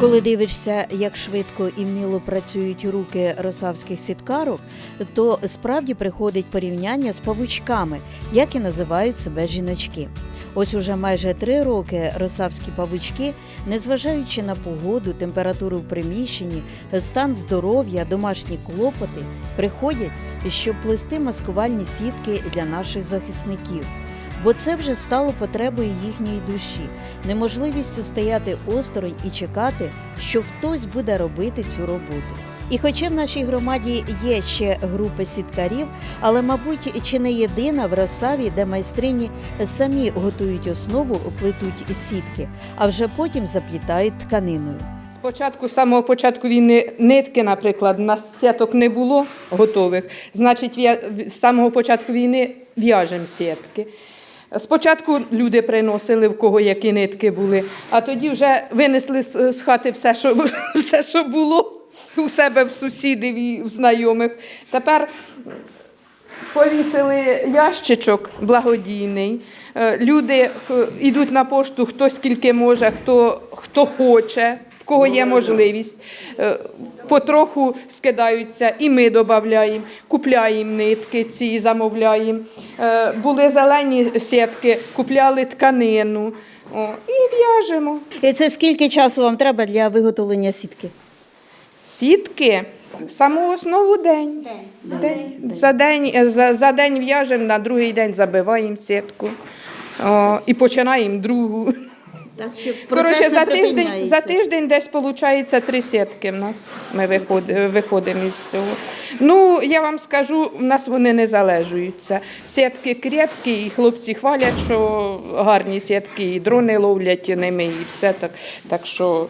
Коли дивишся, як швидко і вміло працюють руки росавських сіткарок, то справді приходить порівняння з павучками, як і називають себе жіночки. Ось уже майже три роки росавські павучки, незважаючи на погоду, температуру в приміщенні, стан здоров'я, домашні клопоти, приходять, щоб плести маскувальні сітки для наших захисників. Бо це вже стало потребою їхньої душі, неможливістю стояти осторонь і чекати, що хтось буде робити цю роботу. І хоча в нашій громаді є ще групи сіткарів, але, мабуть, чи не єдина в Росаві, де майстрині самі готують основу, плетуть сітки, а вже потім заплітають тканиною. Спочатку, самого початку війни, нитки, наприклад, у нас сіток не було готових. Значить, з самого початку війни в'яжемо сітки. Спочатку люди приносили, в кого які нитки були, а тоді вже винесли з, хати все що, все, що було у себе в сусідів і в знайомих. Тепер Повісили ящичок благодійний. Е, Люди йдуть на пошту, хто скільки може, хто, хто хоче, в кого є можливість. Е, Потроху скидаються, і ми додаємо, купляємо нитки ці, замовляємо. Е, Були зелені сітки, купляли тканину О, і в'яжемо. І це скільки часу вам треба для виготовлення сітки? Сітки саму основу день. день. За, день е, за, за день в'яжемо, на другий день забиваємо сітку О, і починаємо другу. Так, що Коротше, за тиждень, за тиждень десь виходить три сітки в нас. Ми виходимо, виходимо із цього. Ну, я вам скажу, в нас вони не залежуються. Сітки крепкі, і хлопці хвалять, що гарні сітки, і дрони ловлять ними, і все так. Так що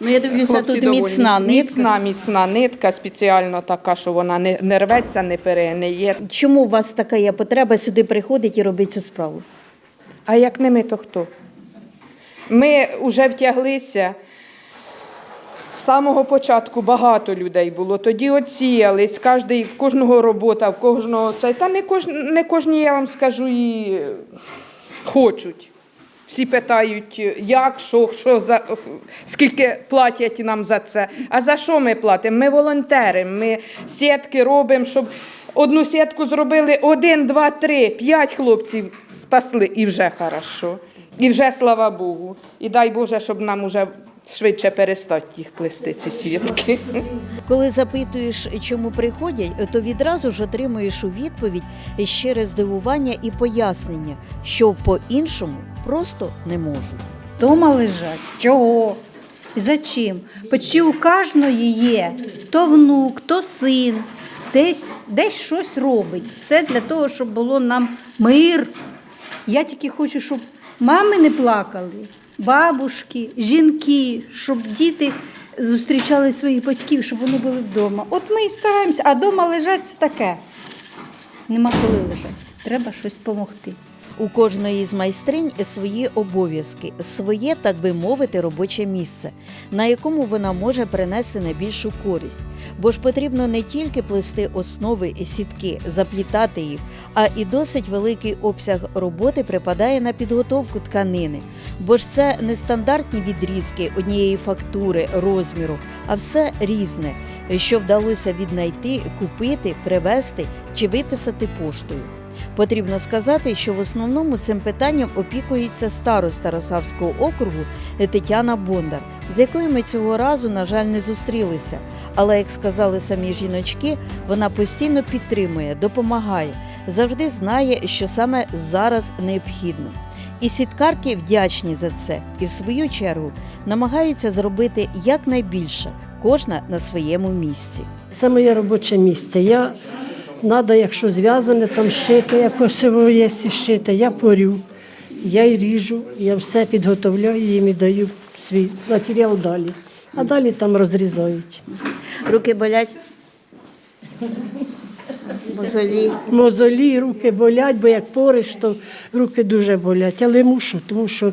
Ну, я дивлюся, Хлопці тут довольні. міцна нитка. Міцна, міцна нитка, спеціально така, що вона не, не рветься, не перегниє. Чому у вас така є потреба сюди приходить і робити цю справу? А як не ми, то хто? Ми вже втяглися. З самого початку багато людей було. Тоді оціялись, кожний, в кожного робота, в кожного це. Та не, кож, не кожні, я вам скажу, і хочуть. Всі питають, як, що, що за, скільки платять нам за це. А за що ми платимо? Ми волонтери, ми сітки робимо, щоб одну сітку зробили один, два, три, п'ять хлопців спасли, і вже хорошо. І вже слава Богу. І дай Боже, щоб нам уже швидше перестати їх плести, ці сітки. Коли запитуєш, чому приходять, то відразу ж отримуєш у відповідь щире здивування і пояснення, що по-іншому просто не можуть. Дома лежать. Чого? Зачем? Почти у кожної є то внук, то син, десь, десь щось робить. Все для того, щоб було нам мир. Я тільки хочу, щоб мами не плакали, бабушки, жінки, щоб діти зустрічали своїх батьків, щоб вони були вдома. От ми і стараємося, а вдома лежать таке. Нема коли лежати. Треба щось допомогти. У кожної з майстринь свої обов'язки, своє, так би мовити, робоче місце, на якому вона може принести найбільшу користь. Бо ж потрібно не тільки плести основи і сітки, заплітати їх, а і досить великий обсяг роботи припадає на підготовку тканини. Бо ж це не стандартні відрізки однієї фактури, розміру, а все різне, що вдалося віднайти, купити, привезти чи виписати поштою. Потрібно сказати, що в основному цим питанням опікується староста Росавського округу Тетяна Бондар, з якою ми цього разу, на жаль, не зустрілися. Але, як сказали самі жіночки, вона постійно підтримує, допомагає, завжди знає, що саме зараз необхідно. І сіткарки вдячні за це, і в свою чергу намагаються зробити якнайбільше, кожна на своєму місці. Це моє робоче місце. Я треба, якщо зв'язане, там шити, якось є шити, я порю, я й ріжу, я все підготовляю їм і даю свій матеріал далі. А далі там розрізають. Руки болять. Мозолі. Мозолі, руки болять, бо як пориш, то руки дуже болять. Але мушу, тому що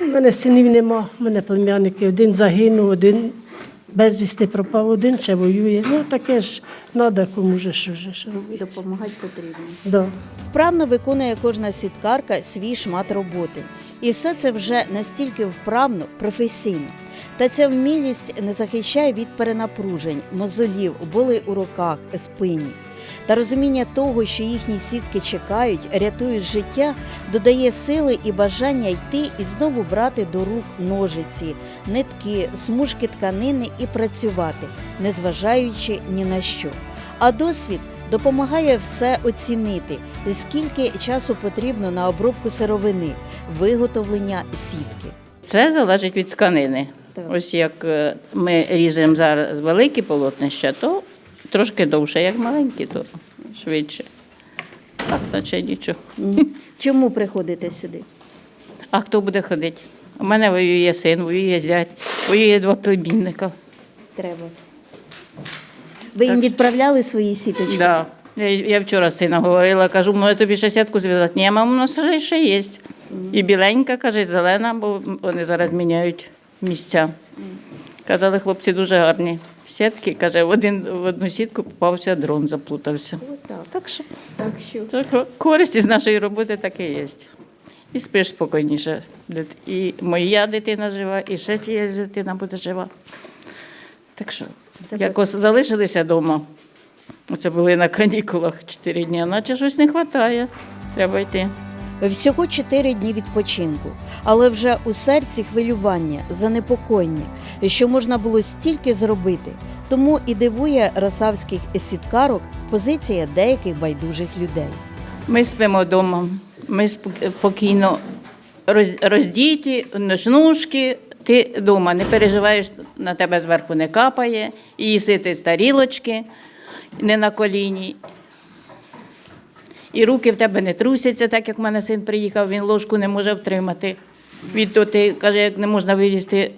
в мене синів нема, в мене племянники. Один загинув, один безвісти пропав, один ще воює. Ну таке ж треба кому же що ж робити. Допомагати потрібно. Да. Вправно виконує кожна сіткарка свій шмат роботи. І все це вже настільки вправно, професійно. Та ця вмілість не захищає від перенапружень, мозолів, болей у руках, спині. Та розуміння того, що їхні сітки чекають, рятують життя, додає сили і бажання йти і знову брати до рук ножиці, нитки, смужки тканини і працювати, незважаючи ні на що. А досвід допомагає все оцінити, скільки часу потрібно на обробку сировини, виготовлення сітки. Це залежить від тканини. Так. Ось як е, ми ріжемо зараз великі полотнища, то трошки довше, як маленькі, то швидше. Так, наче нічого. Чому приходите сюди? А хто буде ходити? У мене воює син, воює зять, воює два племінника. Треба. Ви їм відправляли свої сіточки? Да. Я, я вчора з сином говорила, кажу, ну я тобі ще сітку зв'язати. Ні, мам, у нас ще, ще є. І біленька, каже, і зелена, бо вони зараз міняють місця. Казали, хлопці дуже гарні. Сітки, каже, в, один, в одну сітку попався дрон, заплутався. Отак. Так що Так що так, користь із нашої роботи таке є. І спиш спокійніше. І моя дитина жива, і ще чиясь дитина буде жива. Так що, Це якось залишилися вдома. Оце були на канікулах 4 дні, наче щось не вистачає. Треба йти. Всього чотири дні відпочинку, але вже у серці хвилювання, занепокоєння, що можна було стільки зробити. Тому і дивує росавських сіткарок позиція деяких байдужих людей. Ми спимо вдома, ми спок- спокійно роз- роздіті, ночнушки. Ти вдома не переживаєш, на тебе зверху не капає, і їси ти з тарілочки, не на коліні. І руки в тебе не трусяться, так як в мене син приїхав, він ложку не може втримати. Від то ти каже, як не можна вилізти,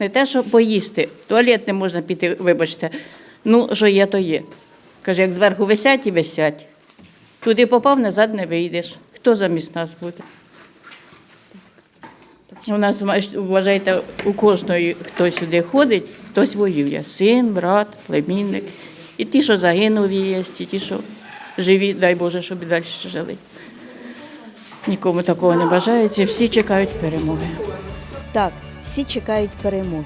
не те, що поїсти, в туалет не можна піти, вибачте. Ну, що є, то є. Каже, як зверху висять і висять. Туди попав, назад не вийдеш. Хто замість нас буде? У нас, вважайте, у кожної, хто сюди ходить, хтось воює. Син, брат, племінник. І ті, що загинулі є, і ті, що живі, дай Боже, щоб і далі жили. Нікому такого не бажається, всі чекають перемоги. Так, всі чекають перемоги.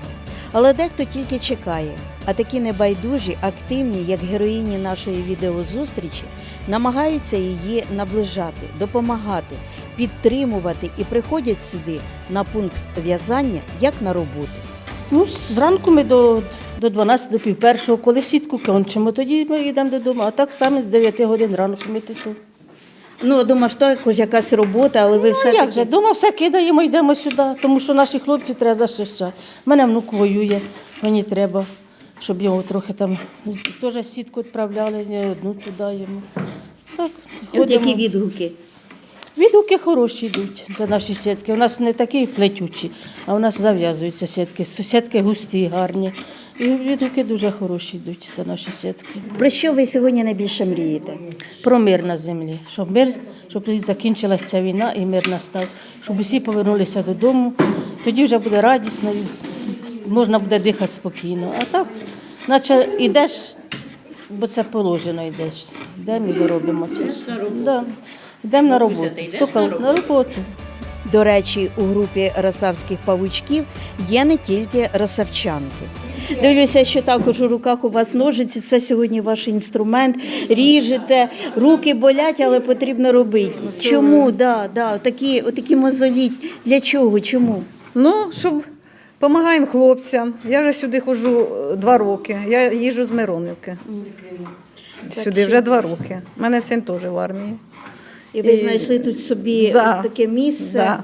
Але дехто тільки чекає, а такі небайдужі, активні, як героїні нашої відеозустрічі, намагаються її наближати, допомагати, підтримувати і приходять сюди на пункт в'язання як на роботу. Ну, зранку ми до, до 12, до пів першого, коли сітку кончимо, тоді ми йдемо додому. А так саме з 9 годин ранку ми тут. Ну, думаю, що також якась робота, але ви все Ну, як же, дома все кидаємо, йдемо сюди, тому що наші хлопці треба захищати. У мене внук воює, мені треба, щоб його трохи там теж сітку відправляли, не одну туди йому. Так, От які відгуки. Відгуки хороші йдуть за наші сітки. У нас не такі плетючі, а у нас зав'язуються сітки. Сітки густі, гарні. І відгуки дуже хороші йдуть за наші сітки. Про що ви сьогодні найбільше мрієте? Про мир на землі, щоб мир, щоб закінчилася війна і мир настав, щоб усі повернулися додому. Тоді вже буде радісно, можна буде дихати спокійно. А так, наче йдеш, бо це положено йдеш. Йдемо і робимо це. все. Да. Йдемо на роботу. Хто каже, на роботу. До речі, у групі росавських павучків є не тільки росавчанки. Дивлюся, що також у руках у вас ножиці. Це сьогодні ваш інструмент. Ріжете, руки болять, але потрібно робити. Чому? Да, да, такі, отакі мозолі. Для чого? Чому? Ну, щоб допомагаємо хлопцям. Я вже сюди ходжу е, два роки. Я їжджу з Миронівки. Сюди вже два роки. У мене син теж в армії. І ви І- знайшли тут собі Да. таке місце. Да.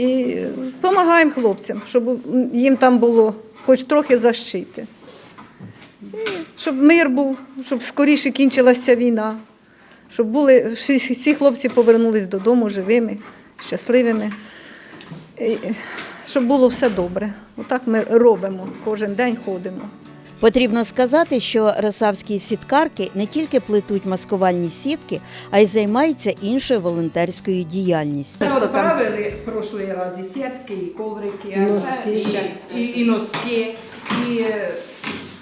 І допомагаємо хлопцям, щоб їм там було хоч трохи защити. І щоб мир був, щоб скоріше кінчилася війна, щоб були, всі, хлопці повернулись додому живими, щасливими. І щоб було все добре. Отак ми робимо, кожен день ходимо. Потрібно сказати, що росавські сіткарки не тільки плетуть маскувальні сітки, а й займаються іншою волонтерською діяльністю. Це відправили в прошлий раз і сітки, і коврики, а це і, і носки, і е,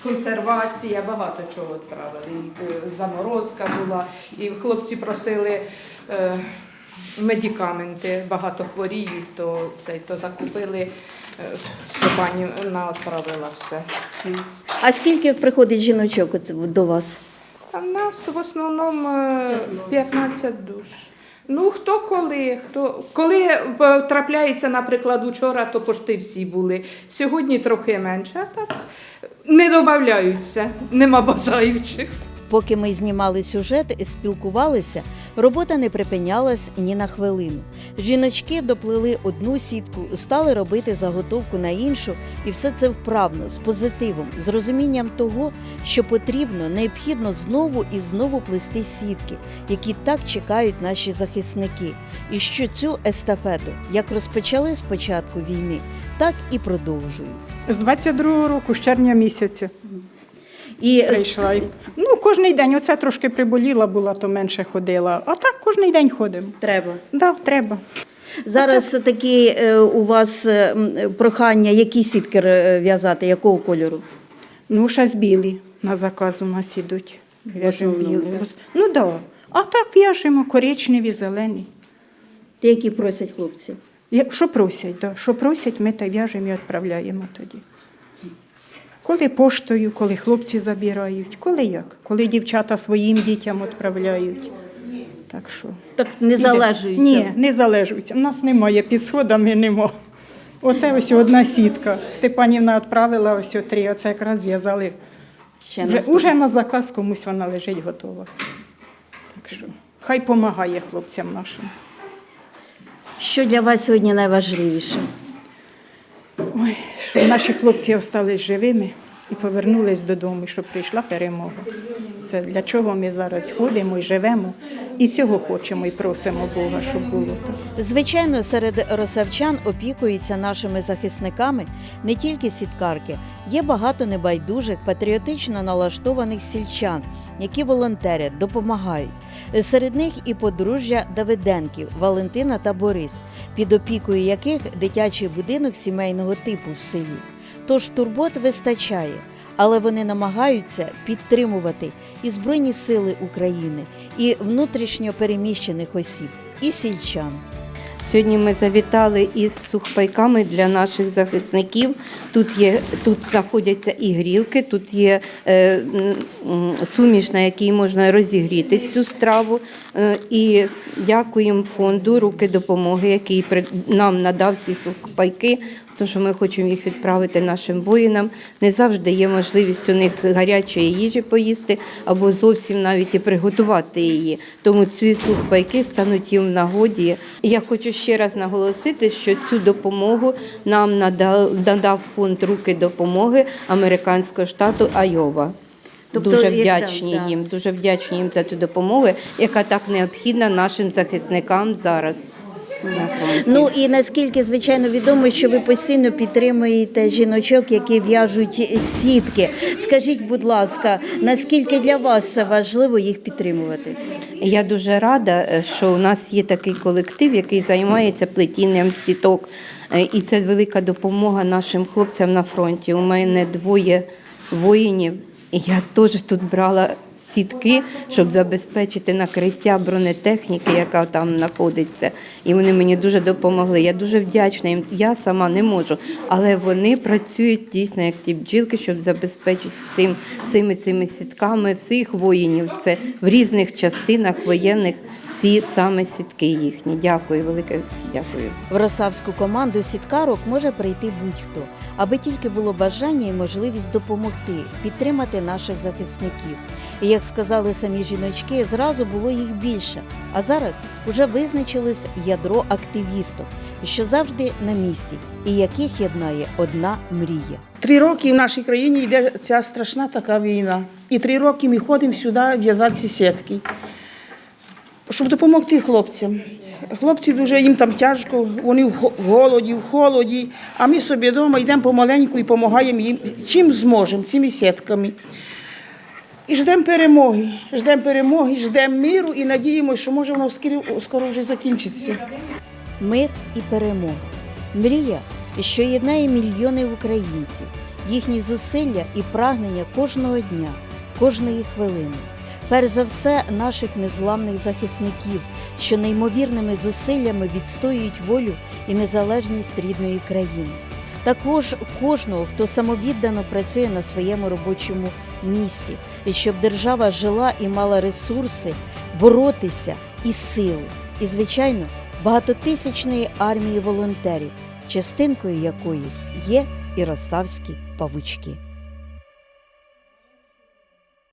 консервація, багато чого відправили. І е, заморозка була, і хлопці просили е, медикаменти, багато хворіють, то, цей, то закупили, Степанівна відправила все. А скільки приходить жіночок до вас? А в нас в основному е, 15 душ. Ну, хто коли? Хто... Коли е, трапляється, наприклад, учора, то пошти всі були. Сьогодні трохи менше, а так не додаються, нема бажаючих. Поки ми знімали сюжет і спілкувалися, робота не припинялась ні на хвилину. Жіночки доплели одну сітку, стали робити заготовку на іншу, і все це вправно, з позитивом, з розумінням того, що потрібно, необхідно знову і знову плести сітки, які так чекають наші захисники. І що цю естафету, як розпочали з початку війни, так і продовжують. З 22-го року, з червня місяця І прийшла. І, Ну, кожен день. Оце трошки приболіла була, то менше ходила. А так кожен день ходимо. треба. Да, треба. Зараз такі е, у вас прохання, які сітки е, в'язати, якого кольору? Ну, ще з білі на заказ у нас ідуть. В'яжемо білі. Ну так. Да. А так в'яжемо коричневі, зелені. Ті, які просять хлопці. Що просять, да. що просять, ми та в'яжемо і відправляємо тоді. Коли поштою, коли хлопці забирають, коли як? Коли дівчата своїм дітям відправляють. Так що. Так не залежуються. Ні, не залежуються. У нас немає під сходами, нема. Оце ось одна сітка. Степанівна відправила ось три, оце якраз зв'язали. Ще Вже, уже на заказ комусь вона лежить готова. Так що хай допомагає хлопцям нашим. Що для вас сьогодні найважливіше? Ой, щоб наші хлопці залишились живими і повернулись додому, щоб прийшла перемога. Це для чого ми зараз ходимо і живемо, і цього хочемо і просимо Бога, щоб було так. Звичайно, серед росавчан опікуються нашими захисниками не тільки сіткарки, є багато небайдужих, патріотично налаштованих сільчан, які волонтерять, допомагають. Серед них і подружжя Давиденків Валентина та Борис, під опікою яких дитячий будинок сімейного типу в селі. Тож турбот вистачає, але вони намагаються підтримувати і Збройні Сили України, і внутрішньо переміщених осіб, і сільчан. Сьогодні ми завітали із сухпайками для наших захисників. Тут є тут знаходяться і грілки, тут є е, суміш, на якій можна розігріти цю страву. Е, і дякуємо фонду руки допомоги, який нам надав ці сухпайки. Тому що ми хочемо їх відправити нашим воїнам. Не завжди є можливість у них гарячої їжі поїсти або зовсім навіть і приготувати її. Тому ці сухпайки стануть їм в нагоді. Я хочу ще раз наголосити, що цю допомогу нам надав, фонд руки допомоги американського штату Айова. Тобто, дуже як вдячні да. їм, дуже вдячні їм за цю допомогу, яка так необхідна нашим захисникам зараз. Ну і наскільки звичайно відомо, що ви постійно підтримуєте жіночок, які в'яжуть сітки. Скажіть, будь ласка, наскільки для вас це важливо їх підтримувати? Я дуже рада, е, що у нас є такий колектив, який займається плетінням сіток. Е, І це велика допомога нашим хлопцям на фронті. У мене двоє воїнів, я теж тут брала сітки, щоб забезпечити накриття бронетехніки, яка там знаходиться. І вони мені дуже допомогли. Я дуже вдячна їм. Я сама не можу, але вони працюють дійсно як ті бджілки, щоб забезпечити цим, цими цими сітками всіх воїнів. Це в різних частинах воєнних ці саме сітки їхні. Дякую, велике дякую. В росавську команду сіткарок може прийти будь-хто, аби тільки було бажання і можливість допомогти, підтримати наших захисників. І як сказали самі жіночки, зразу було їх більше. А зараз уже визначилось ядро активісток, що завжди на місці, і яких єднає одна мрія. Три роки в нашій країні йде ця страшна така війна. І три роки ми ходимо сюди в'язати сітки, щоб допомогти хлопцям. Хлопці дуже їм там тяжко, вони в голоді, в холоді, а ми собі вдома йдемо помаленьку і допомагаємо їм чим зможемо, цими сітками. І ждемо перемоги, ждемо перемоги, ждемо миру і надіємося, що може воно скоро, вже закінчиться. Мир і перемога. Мрія, що єднає мільйони українців, їхні зусилля і прагнення кожного дня, кожної хвилини. Перш за все, наших незламних захисників, що неймовірними зусиллями відстоюють волю і незалежність рідної країни. Також кожного, хто самовіддано працює на своєму робочому місці, і щоб держава жила і мала ресурси боротися і силу. І, звичайно, багатотисячної армії волонтерів, частинкою якої є і росавські павучки.